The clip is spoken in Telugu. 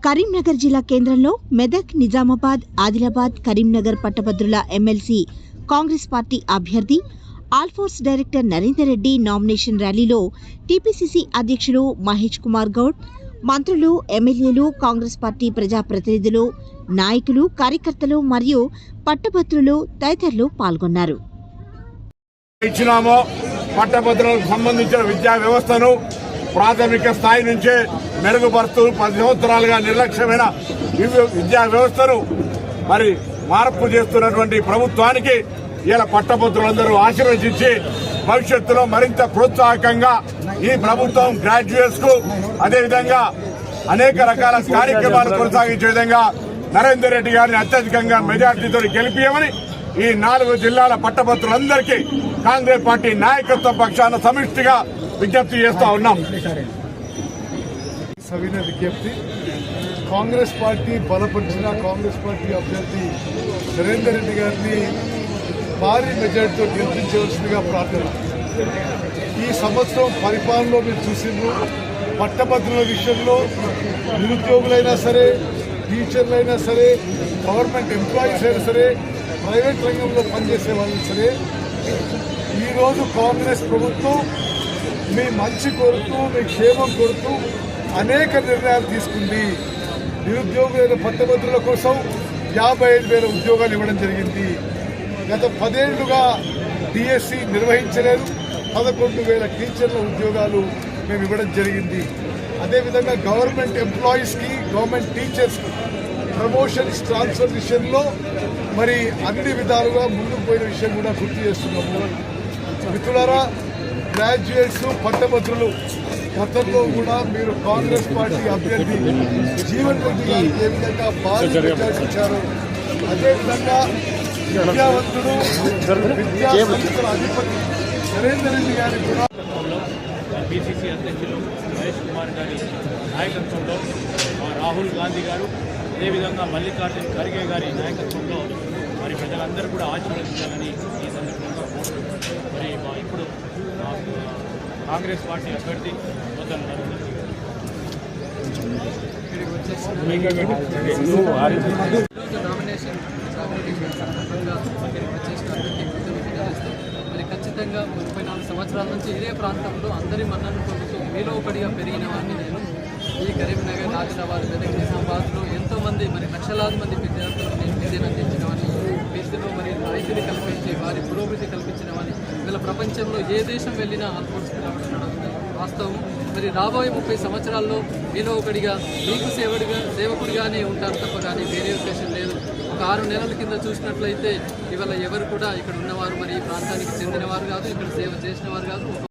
కరీంనగర్ జిల్లా కేంద్రంలో మెదక్ నిజామాబాద్ ఆదిలాబాద్ కరీంనగర్ పట్టభద్రుల ఎమ్మెల్సీ కాంగ్రెస్ పార్టీ అభ్యర్థి ఆల్ఫోర్స్ డైరెక్టర్ నరేందర్ రెడ్డి నామినేషన్ ర్యాలీలో టీపీసీసీ అధ్యక్షులు మహేష్ కుమార్ గౌడ్ మంత్రులు ఎమ్మెల్యేలు కాంగ్రెస్ పార్టీ ప్రజాప్రతినిధులు నాయకులు కార్యకర్తలు మరియు పట్టభద్రులు తదితరులు పాల్గొన్నారు. ఇచ్చినామో పట్టభద్రులకు సంబంధించిన విద్యా వ్యవస్థను ప్రాథమిక స్థాయి నుంచే మెరుగుపరుస్తూ పది సంవత్సరాలుగా నిర్లక్ష్యమైన విద్యా వ్యవస్థను మరి మార్పు చేస్తున్నటువంటి ప్రభుత్వానికి ఇలా పట్టభద్రులందరూ ఆశీర్వదించి భవిష్యత్తులో మరింత ప్రోత్సాహకంగా ఈ ప్రభుత్వం గ్రాడ్యుయేట్స్కు అదేవిధంగా అనేక రకాల కార్యక్రమాలు కొనసాగించే విధంగా నరేందర్ రెడ్డి గారిని అత్యధికంగా మెజార్టీతో గెలిపియమని ఈ నాలుగు జిల్లాల పట్టభద్రులందరికీ కాంగ్రెస్ పార్టీ నాయకత్వ పక్షాన సమిష్టిగా విజ్ఞప్తి చేస్తా ఉన్నాం. సవిన విజ్ఞప్తి. కాంగ్రెస్ పార్టీ బలపరిచిన కాంగ్రెస్ పార్టీ అభ్యర్థి నరేందర్ రెడ్డి గారిని భారీ మెజార్టీతో గెలిపించవలసిందిగా ప్రార్థన. ఈ సంవత్సరం పరిపాలనలో మీరు చూసిండ్రు. పట్టభద్రుల విషయంలో నిరుద్యోగులైనా సరే టీచర్లైనా సరే గవర్నమెంట్ ఎంప్లాయీస్ అయినా సరే ప్రైవేట్ రంగంలో పనిచేసే వాళ్ళు సరే ఈరోజు కాంగ్రెస్ ప్రభుత్వం మీ మంచి కోరుతూ మీ క్షేమం కొడుతూ అనేక నిర్ణయాలు తీసుకుంది. నిరుద్యోగులైన పట్టభద్రుల కోసం యాభై ఐదు వేల ఉద్యోగాలు ఇవ్వడం జరిగింది. గత పదేళ్ళుగా డిఎస్సి నిర్వహించలేదు. పదకొండు వేల టీచర్ల ఉద్యోగాలు మేము ఇవ్వడం జరిగింది. అదేవిధంగా గవర్నమెంట్ ఎంప్లాయీస్కి గవర్నమెంట్ టీచర్స్కి ప్రమోషన్స్ ట్రాన్స్ఫర్ విషయంలో మరి అన్ని విధాలుగా ముందుకు పోయిన విషయం కూడా గుర్తు చేస్తున్నాము. మిత్రులారా గ్రాడ్యుయేట్స్ పట్టభద్రులు గతంలో కూడా మీరు కాంగ్రెస్ పార్టీ అభ్యర్థి జీవన్ రెడ్డి గారికి ఏ విధంగా బాధించారు అదేవిధంగా విద్యావంతుడు విద్యా సంస్థల అధిపతి నరేందర్ రెడ్డి గారికి కూడా అధ్యక్షులు మహేష్ కుమార్ గారి నాయకత్వంలో రాహుల్ గాంధీ గారు అదేవిధంగా మల్లికార్జున ఖర్గే గారి నాయకత్వంలో మరి ప్రజలందరూ కూడా ఆశీర్వదించాలని ఈ సందర్భంగా కోరుతున్నాను మరి మా ఇప్పుడు మా కాంగ్రెస్ పార్టీ అభ్యర్థి నామినేషన్ మరి ఖచ్చితంగా ముప్పై నాలుగు సంవత్సరాల నుంచి ఇదే ప్రాంతంలో అందరి మన్నను పొందుతూ మీలో ఒకటిగా పెరిగిన వాడిని నేను ఈ కరీంనగర్ ఆదిలాబాద్ మెదక్ నిజామాబాద్లో ఎంతో మంది మరి లక్షలాది మంది విద్యార్థులకు నేను విద్యను అందించిన వాడిని విద్యలో మరి రైతులు కల్పించి వారి పురోగతి కల్పించిన ఇలా ప్రపంచంలో ఏ దేశం వెళ్ళినా ఆల్మోస్ట్ పిలవడం వాస్తవం. మరి రాబోయే ముప్పై సంవత్సరాల్లో మీలో ఒకటిగా మీకు సేవడిగా సేవకుడిగానే ఉంటారు తప్ప కానీ వేరే ఉద్దేశం లేదు. ఒక ఆరు నెలల కింద చూసినట్లయితే ఇవాళ ఎవరు కూడా ఇక్కడ ఉన్నవారు మరి ఈ ప్రాంతానికి చెందినవారు కాదు ఇక్కడ సేవ చేసిన వారు కాదు.